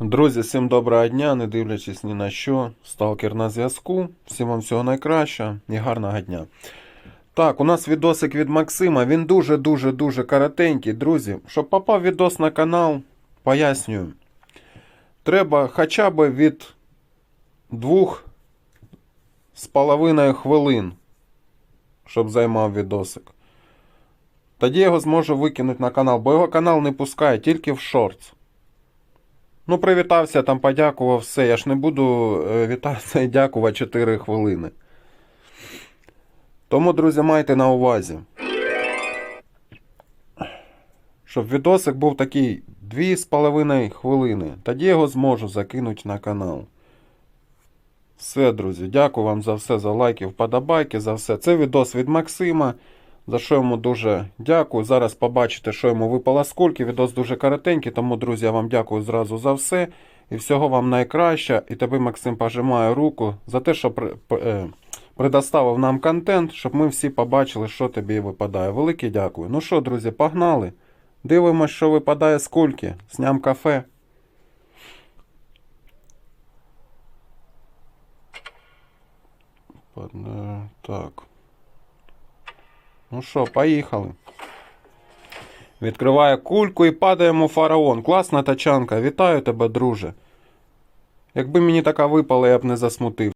Друзі, всім доброго дня, не дивлячись ні на що. Сталкер на зв'язку. Всім вам всього найкращого і гарного дня. Так, у нас відосик від Максима. Він дуже-дуже дуже коротенький, друзі. Щоб попав відос на канал, пояснюю. Треба хоча б від двох з половиною хвилин, щоб займав відосик. Тоді я його зможу викинути на канал, бо його канал не пускає тільки в шортс. Ну, привітався, там подякував, все. Я ж не буду е, вітатися і дякувати 4 хвилини. Тому, друзі, майте на увазі. Щоб відосик був такий 2,5 хвилини. Тоді його зможу закинути на канал. Все, друзі, дякую вам за все, за лайки, вподобайки, за все. Це відос від Максима. За що йому дуже дякую. Зараз побачите, що йому випало скільки. Відос дуже коротенький, тому, друзі, я вам дякую зразу за все. І всього вам найкраще. І тобі, Максим, пожимаю руку за те, що е, предоставив нам контент, щоб ми всі побачили, що тобі випадає. Велике дякую. Ну що, друзі, погнали. Дивимось, що випадає скільки. Сням кафе. Так. Ну що, поїхали. Відкриває кульку і падаємо фараон. Класна тачанка. Вітаю тебе, друже. Якби мені така випала, я б не засмутив.